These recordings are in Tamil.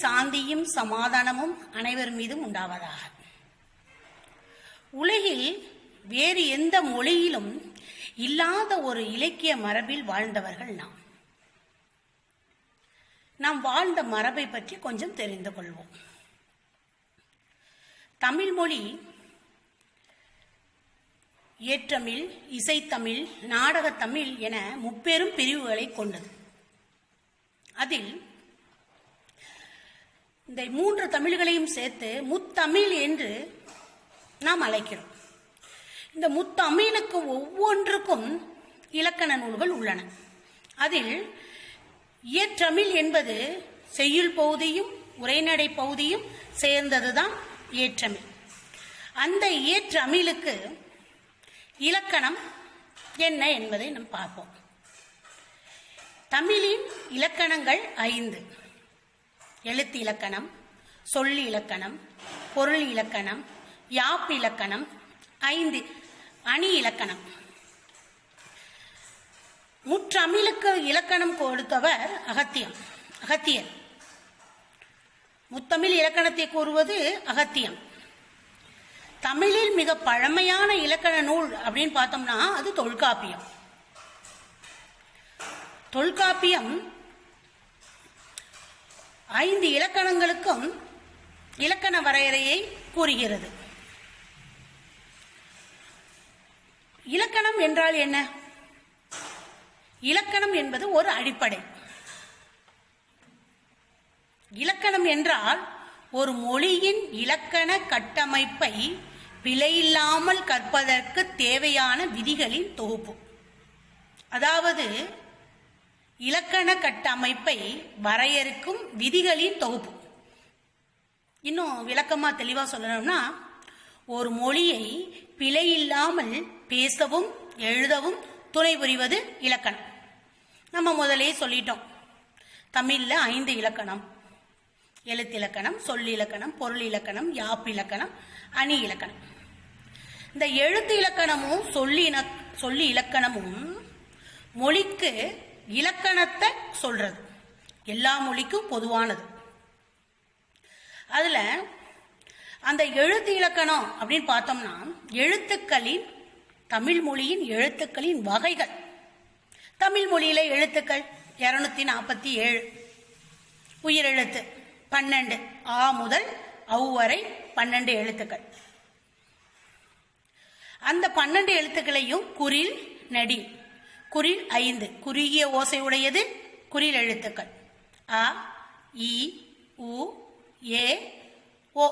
சாந்தியும் சமாதானமும் அனைவர் மீதும் உண்டாவதாக. உலகில் வேறு எந்த மொழியிலும் இல்லாத ஒரு இலக்கிய மரபில் வாழ்ந்தவர்கள் நாம். நாம் வாழ்ந்த மரபை பற்றி கொஞ்சம் தெரிந்து கொள்வோம். தமிழ் மொழி ஏற்றமிழ் இசைத்தமிழ் நாடகத்தமிழ் என முப்பெரும் பிரிவுகளை கொண்டது. அதில் இந்த மூன்று தமிழ்களையும் சேர்த்து முத்தமிழ் என்று நாம் அழைக்கிறோம். இந்த முத்தமிழுக்கு ஒவ்வொன்றுக்கும் இலக்கண நூல்கள் உள்ளன. அதில் இயற்றமிழ் என்பது செய்யுள் பகுதியும் உரைநடை பகுதியும் சேர்ந்ததுதான் இயற்றமிழ். அந்த இயற்றமிழுக்கு இலக்கணம் என்ன என்பதை நாம் பார்ப்போம். தமிழின் இலக்கணங்கள் ஐந்து. எழுத்து இலக்கணம் சொல் இலக்கணம் பொருள் இலக்கணம் யாப்பு இலக்கணம் ஐந்து அணி இலக்கணம். முற்றமிழுக்கு இலக்கணம் கொடுத்தவர் அகத்தியம் அகத்தியர். முத்தமிழ் இலக்கணத்தை கூறுவது அகத்தியம். தமிழில் மிக பழமையான இலக்கண நூல் அப்படின்னு பார்த்தோம்னா அது தொல்காப்பியம். தொல்காப்பியம் ஐந்து இலக்கணங்களுக்கும் இலக்கண வரையறையை கூறுகிறது. இலக்கணம் என்றால் என்ன? இலக்கணம் என்பது ஒரு அடிப்படை. இலக்கணம் என்றால் ஒரு மொழியின் இலக்கண கட்டமைப்பை பிழையில்லாமல் கற்பதற்கு தேவையான விதிகளின் தொகுப்பு. அதாவது இலக்கண கட்டமைப்பை வரையறுக்கும் விதிகளின் தொகுப்பு. இன்னும் விளக்கமாக தெளிவாக சொல்லணும்னா ஒரு மொழியை பிழையில்லாமல் பேசவும் எழுதவும் துணை புரிவது இலக்கணம். நம்ம முதலே சொல்லிட்டோம். தமிழில் ஐந்து இலக்கணம். எழுத்திலக்கணம் சொல்லிலக்கணம் பொருள் இலக்கணம் யாப்பு இலக்கணம் அணி இலக்கணம். இந்த எழுத்து இலக்கணமும் சொல்லி இன- சொல்லி இலக்கணமும் மொழிக்கு இலக்கணத்தை சொல்றது. எல்லா மொழிக்கும் பொதுவானது. அதுல அந்த எழுத்து இலக்கணம் அப்படின்னு பார்த்தோம்னா எழுத்துக்களின் தமிழ் மொழியின் எழுத்துக்களின் வகைகள். தமிழ் மொழியில எழுத்துக்கள் இருநூத்தி நாற்பத்தி ஏழு. உயிரெழுத்து பன்னெண்டு. ஆ முதல் அவ்வரை வரை பன்னெண்டு எழுத்துக்கள். அந்த பன்னெண்டு எழுத்துக்களையும் குறில் நடி குறில் ஐந்து. குறுகிய ஓசை உடையது குறில் எழுத்துக்கள். அ இ உ ஏ ஓ.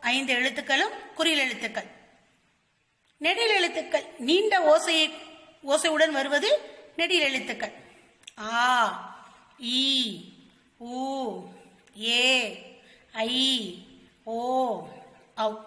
ஐந்து எழுத்துக்களும் குறில் எழுத்துக்கள். நெடில் எழுத்துக்கள். நீண்ட ஓசையை ஓசையுடன் வருவது நெடில் எழுத்துக்கள். ஆ இ உ ஏ ஐ ஓ அவ்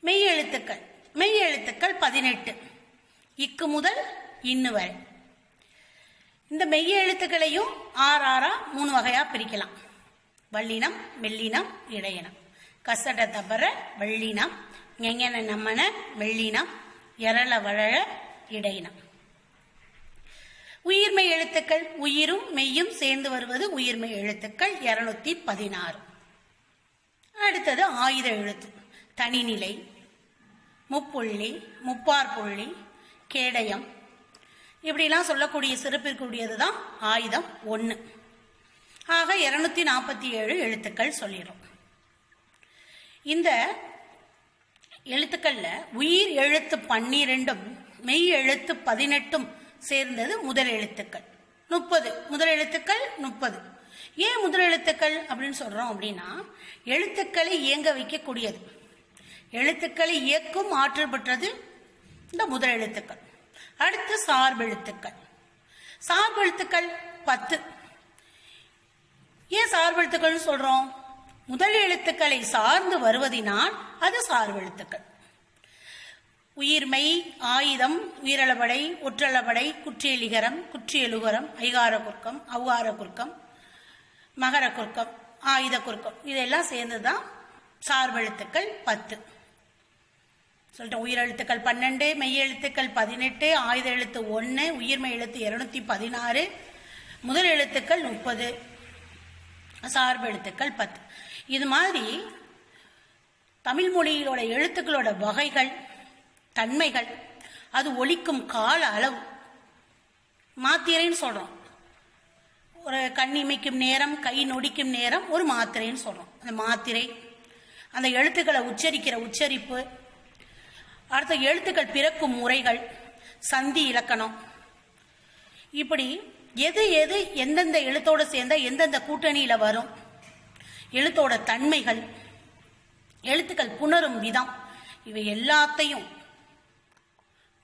மெய் எழுத்துக்கள். மெய் எழுத்துக்கள் பதினெட்டு. இக்கு முதல் இன்னு வரை. இந்த மெய்ய எழுத்துக்களையும் ஆறு ஆறா மூணு வகையா பிரிக்கலாம். வள்ளினம் மெல்லினம் இடையினம். கசட தபர வள்ளினம். ஞெஞன நம்மன மெல்லினம். எரள வழழ இடையினம். உயிர்மெய் எழுத்துக்கள் உயிரும் மெய்யும் சேர்ந்து வருவது உயிர்மெய் எழுத்துக்கள் இருநூத்தி பதினாறு. அடுத்தது ஆயுத எழுத்து. தனிநிலை முப்புள்ளி முப்பார் புள்ளி கேடயம் இப்படிலாம் சொல்லக்கூடிய சிறப்பிற்குரியது தான் ஆயுதம் ஒன்று ஆக இருநூத்தி நாற்பத்தி ஏழு எழுத்துக்கள் சொல்லிடும். இந்த எழுத்துக்களில் உயிர் எழுத்து பன்னிரெண்டும் மெய் எழுத்து பதினெட்டும் சேர்ந்தது முதல் எழுத்துக்கள். முப்பது. முதல் எழுத்துக்கள் முப்பது. ஏன் முதல் எழுத்துக்கள் அப்படின்னு சொல்கிறோம் அப்படின்னா எழுத்துக்களை இயங்க வைக்கக்கூடியது. எழுத்துக்களை இயக்கும் ஆற்றல் பெற்றது இந்த முதல் எழுத்துக்கள். அடுத்து சார்பெழுத்துக்கள் சார்பெழுத்துக்கள் பத்து. ஏன் சார்பெழுத்துக்கள் சொல்றோம்? முதல் எழுத்துக்களை சார்ந்து வருவதினால் அது சார்பெழுத்துக்கள் உயிர்மை ஆயுதம் உயிரளபடை ஒற்றளபடை குற்றியலிகரம் குற்றியலுகரம் ஐகார குறுக்கம் அவ்வார குறுக்கம் மகர குறுக்கம் ஆயுத குறுக்கம் இதெல்லாம் சேர்ந்துதான் சார்பெழுத்துக்கள் பத்து. சொல்லிட்டு உயிரெழுத்துக்கள் பன்னெண்டு மெய் எழுத்துக்கள் பதினெட்டு ஆயுத எழுத்து ஒன்று உயிர்மை எழுத்து இருநூத்தி பதினாறு முதல் எழுத்துக்கள் முப்பது சார்பு எழுத்துக்கள் பத்து. இது மாதிரி தமிழ் மொழியிலோட எழுத்துக்களோட வகைகள் தன்மைகள் அது ஒழிக்கும் கால அளவு. மாத்திரைன்னு சொல்றோம். ஒரு கண் இமைக்கும் நேரம் கை நொடிக்கும் நேரம் ஒரு மாத்திரைன்னு சொல்றோம். அந்த மாத்திரை அந்த எழுத்துக்களை உச்சரிக்கிற உச்சரிப்பு அடுத்த எழுத்துக்கள் பிறக்கும் முறைகள். சந்தி இலக்கணம். இப்படி எது எது எந்தெந்த எழுத்தோடு சேர்ந்தா எந்தெந்த கூட்டணியில் வரும். எழுத்தோட தன்மைகள். எழுத்துக்கள் புணரும் விதம். இவை எல்லாத்தையும்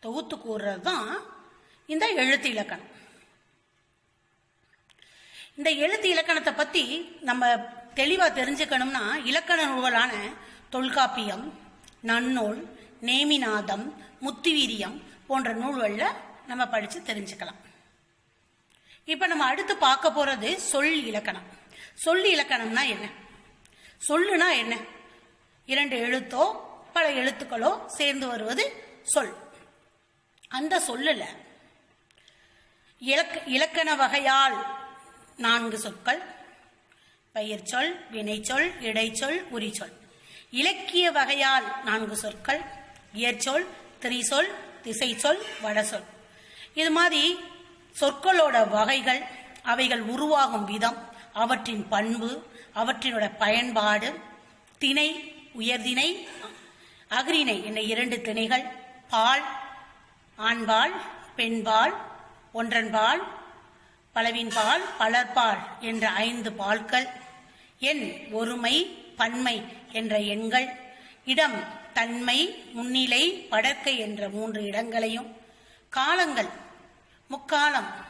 தொகுத்து கூறுறது தான் இந்த எழுத்து இலக்கணம். இந்த எழுத்து இலக்கணத்தை பற்றி நம்ம தெளிவாக தெரிஞ்சுக்கணும்னா இலக்கண நூல்களான தொல்காப்பியம் நன்னூல் நேமிநாதம் முத்துவீரியம் போன்ற நூல்களில் நம்ம படித்து தெரிஞ்சுக்கலாம். இப்போ நம்ம அடுத்து பார்க்க போகிறது சொல் இலக்கணம். சொல் இலக்கணம்னா என்ன? சொல்லுனா என்ன? இரண்டு எழுத்தோ பல எழுத்துக்களோ சேர்ந்து வருவது சொல். அந்த சொல்லில் இலக்க இலக்கண வகையால் நான்கு சொற்கள். பெயர்ச்சொல் வினைச்சொல் இடைச்சொல் உரிச்சொல். இலக்கிய வகையால் நான்கு சொற்கள். இயற்சொல் திரிசொல் திசைச்சொல் வடசொல். இது மாதிரி சொற்களோட வகைகள் அவைகள் உருவாகும் விதம் அவற்றின் பண்பு அவற்றினோட பயன்பாடு திணை உயர்திணை அகிரிணை என்ற இரண்டு திணைகள் பால் ஆண்பால் பெண்பால் ஒன்றன்பால் பலவின்பால் பலர்பால் என்ற ஐந்து பால்கள் எண் ஒருமை பன்மை என்ற எண்கள் இடம் தன்மை முன்னிலை படர்க்கை என்ற மூன்று இடங்களையும். காலங்கள். முக்காலம்.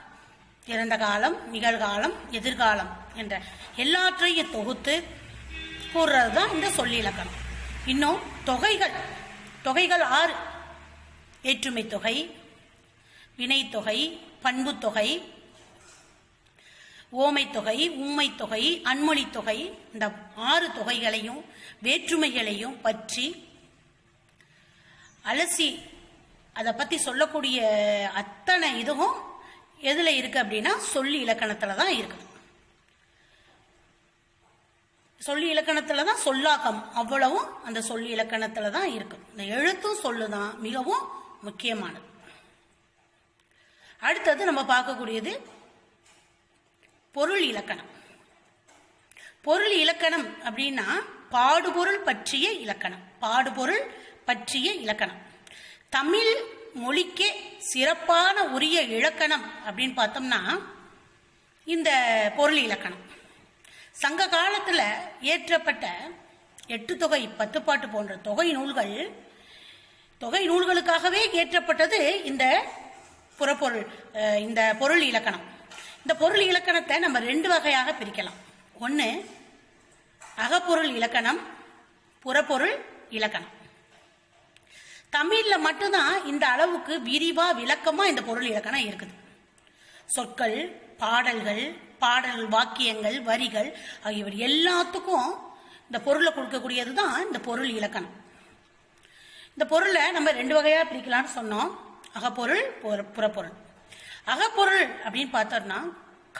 இறந்த காலம் நிகழ்காலம் எதிர்காலம் என்ற எல்லாற்றையும் தொகுத்து கூறுறது தான் இந்த சொல்லிலக்கணம் இன்னும் தொகைகள். தொகைகள் ஆறு. ஏற்றுமை தொகை வினைத்தொகை பண்புத்தொகை ஓமை தொகை அன்மொழித்தொகை தொகை தொகை. இந்த ஆறு தொகைகளையும் வேற்றுமைகளையும் பற்றி அலசி அதை பத்தி சொல்லக்கூடிய அத்தனை இதுவும் எதுல இருக்கு அப்படின்னா சொல்லி இலக்கணத்துல தான் இருக்குது சொல்லி இலக்கணத்துல தான் சொல்லாக்கம் அவ்வளவும் அந்த சொல்லி இலக்கணத்துல தான் இருக்கு. இந்த எழுத்தும் சொல்லுதான் மிகவும் முக்கியமானது. அடுத்தது நம்ம பார்க்கக்கூடியது பொருள் இலக்கணம். பொருள் இலக்கணம் அப்படின்னா பாடுபொருள் பற்றிய இலக்கணம். பாடுபொருள் பற்றிய இலக்கணம். தமிழ் மொழிக்கே சிறப்பான உரிய இலக்கணம் அப்படின்னு பார்த்தோம்னா இந்த பொருள் இலக்கணம். சங்க காலத்தில் ஏற்றப்பட்ட எட்டு தொகை பத்துப்பாட்டு போன்ற தொகை நூல்கள் தொகை நூல்களுக்காகவே ஏற்றப்பட்டது இந்த புறப்பொருள் இந்த பொருள் இலக்கணம். இந்த பொருள் இலக்கணத்தை நம்ம ரெண்டு வகையாக பிரிக்கலாம். ஒன்று அகப்பொருள் இலக்கணம் புறப்பொருள் இலக்கணம். தமிழ்ல மட்டும்தான் இந்த அளவுக்கு விரிவா விளக்கமா இந்த பொருள் இலக்கணம் இருக்குது. சொற்கள் பாடல்கள் பாடல் வாக்கியங்கள் வரிகள் ஆகியவை எல்லாத்துக்கும் இந்த பொருளை கொடுக்கக்கூடியது தான் இந்த பொருள் இலக்கணம். இந்த பொருளை நம்ம ரெண்டு வகையாக பிரிக்கலாம்னு சொன்னோம். அகப்பொருள் புறப்பொருள். அகப்பொருள் அப்படின்னு பார்த்தோம்னா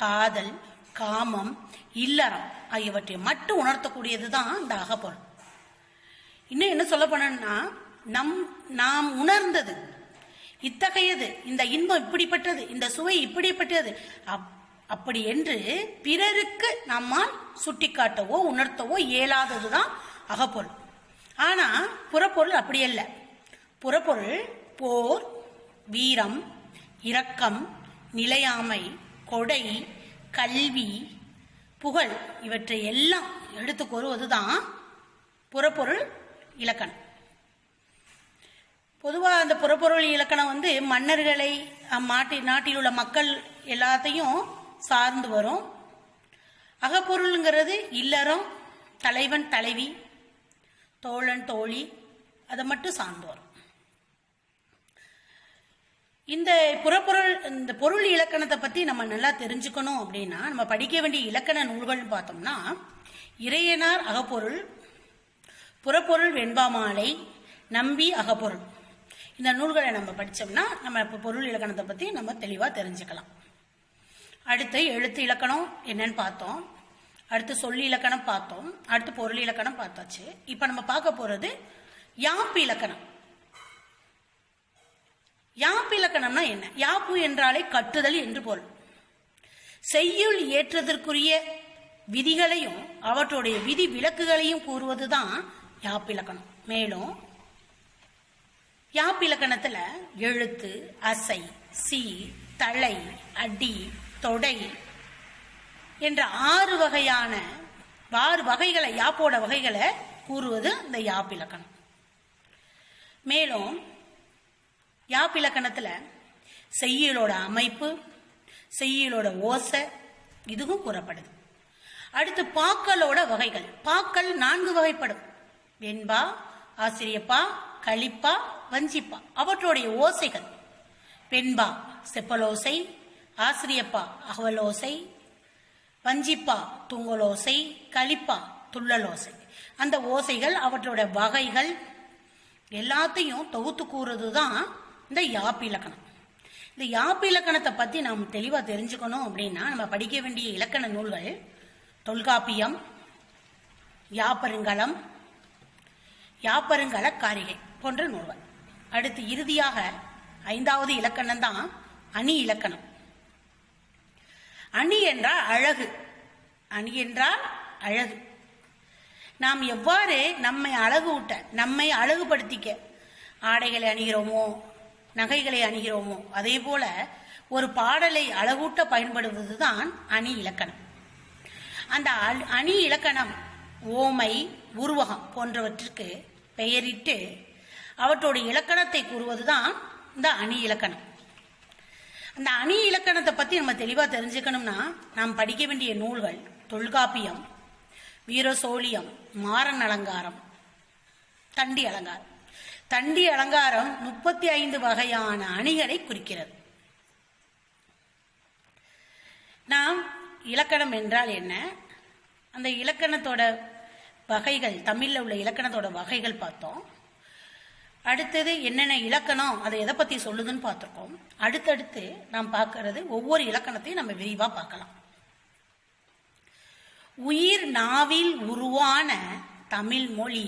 காதல் காமம் இல்லறம் ஆகியவற்றை மட்டும் உணர்த்தக்கூடியது தான் இந்த அகப்பொருள். இன்னும் என்ன சொல்ல போனோம்னா நம் நாம் உணர்ந்தது. இத்தகையது இந்த இன்பம் இப்படிப்பட்டது இந்த சுவை இப்படிப்பட்டது. அப்- அப்படி என்று பிறருக்கு நம்மால் சுட்டிக்காட்டவோ உணர்த்தவோ இயலாததுதான் அகப்பொருள். ஆனா புறப்பொருள் அப்படி அல்ல புறப்பொருள் போர் வீரம் இரக்கம் நிலையாமை கொடை கல்வி புகழ் இவற்றை எல்லாம் எடுத்து கூறுவதுதான் புறப்பொருள் இலக்கணம். பொதுவாக அந்த புறப்பொருள் இலக்கணம் வந்து மன்னர்களை அம்மாட்டி நாட்டில் உள்ள மக்கள் எல்லாத்தையும் சார்ந்து வரும். அகப்பொருளுங்கிறது இல்லறம் தலைவன் தலைவி தோழன் தோழி அதை மட்டும் சார்ந்து வரும். இந்த புறப்பொருள் இந்த பொருள் இலக்கணத்தை பற்றி நம்ம நல்லா தெரிஞ்சுக்கணும் அப்படின்னா நம்ம படிக்க வேண்டிய இலக்கண நூல்கள்னு பார்த்தோம்னா இறையனார் அகப்பொருள் புறப்பொருள் வெண்பாமாலை நம்பி அகப்பொருள். இந்த நூல்களை நம்ம படித்தோம்னா நம்ம இப்போ பொருள் இலக்கணத்தை பற்றி நம்ம தெளிவாக தெரிஞ்சுக்கலாம். அடுத்து எழுத்து இலக்கணம் என்னன்னு பார்த்தோம். அடுத்து சொல்லி இலக்கணம் பார்த்தோம். அடுத்து பொருள் இலக்கணம் பார்த்தாச்சு. இப்போ நம்ம பார்க்க போகிறது யாப்பு இலக்கணம். யாப்பு இலக்கணம்னா என்ன? யாப்பு என்றாலே கட்டுதல் என்று பொருள். செய்யுள் ஏற்றதற்குரிய விதிகளையும் அவற்றுடைய விதி விலக்குகளையும் கூறுவதுதான் யாப்பிலக்கணம் மேலும் யாப்பிலக்கணத்துல எழுத்து அசை சி தலை அடி தொடை என்ற ஆறு வகையான ஆறு வகைகளை யாப்போட வகைகளை கூறுவது இந்த யாப்பிலக்கணம். மேலும் யாப்பிலக்கணத்துல செய்யலோட அமைப்பு செய்யலோட ஓசை இதுவும் கூறப்படுது. அடுத்து பாக்களோட வகைகள். பாக்கள் நான்கு வகைப்படும். வெண்பா ஆசிரியப்பா களிப்பா வஞ்சிப்பா. அவற்றுடைய ஓசைகள். பெண்பா செப்பலோசை. ஆசிரியப்பா அகவலோசை. வஞ்சிப்பா தூங்கலோசை. களிப்பா துள்ளலோசை. அந்த ஓசைகள் அவற்றோட வகைகள் எல்லாத்தையும் தொகுத்து கூறுறது தான் இந்த யாப்பு இலக்கணம். இந்த யாப்பு இலக்கணத்தை பற்றி நாம் தெளிவாக தெரிஞ்சுக்கணும் அப்படின்னா நம்ம படிக்க வேண்டிய இலக்கண நூல்கள் தொல்காப்பியம் யாப்பருங்கலம் யாப்பருங்கல காரிகை போன்ற நூல்கள். அடுத்து இறுதியாக ஐந்தாவது இலக்கணம் தான் அணி இலக்கணம். அணி என்றால் அழகு. அணி என்றால் அழகு. நாம் எவ்வாறு நம்மை அழகு ஊட்ட நம்மை அழகுபடுத்திக்க ஆடைகளை அணிகிறோமோ நகைகளை அணிகிறோமோ அதே போல ஒரு பாடலை அழகூட்ட பயன்படுவது தான் அணி இலக்கணம். அந்த அல்- அணி இலக்கணம் ஓமை உருவகம் போன்றவற்றிற்கு பெயரிட்டு அவற்றோட இலக்கணத்தை கூறுவதுதான் இந்த அணி இலக்கணம். அந்த அணி இலக்கணத்தை பத்தி நம்ம தெளிவா தெரிஞ்சுக்கணும்னா நாம் படிக்க வேண்டிய நூல்கள் தொல்காப்பியம் வீரசோழியம் மாறன் அலங்காரம் தண்டி அலங்காரம். தண்டி அலங்காரம் முப்பத்தி ஐந்து வகையான அணிகளை குறிக்கிறது. நாம் இலக்கணம் என்றால் என்ன? அந்த இலக்கணத்தோட வகைகள் தமிழில் உள்ள இலக்கணத்தோட வகைகள் பார்த்தோம். அடுத்தது என்னென்ன இலக்கணம் அதை எதை பற்றி சொல்லுதுன்னு பார்த்துருக்கோம். அடுத்தடுத்து நாம் பார்க்கறது ஒவ்வொரு இலக்கணத்தையும் நம்ம விரிவாக பார்க்கலாம். உயிர் நாவில் உருவான தமிழ் மொழி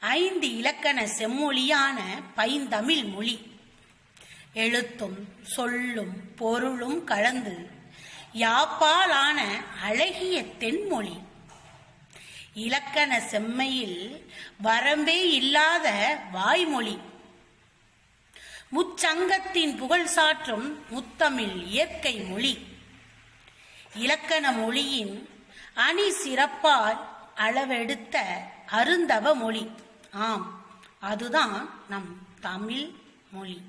ஐந்து இலக்கண செம்மொழியான பைந்தமிழ் மொழி. எழுத்தும் சொல்லும் பொருளும் கலந்து யாப்பாலான அழகிய தென்மொழி. இலக்கண செம்மையில் வரம்பே இல்லாத வாய்மொழி. முச்சங்கத்தின் புகழ் சாற்றும் முத்தமிழ் இயற்கை மொழி. இலக்கண மொழியின் அணி சிறப்பால் அளவெடுத்த அருந்தவ மொழி. ஆம் அதுதான் நம் தமிழ் மொழி.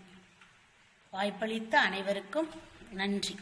வாய்ப்பளித்த அனைவருக்கும் நன்றி.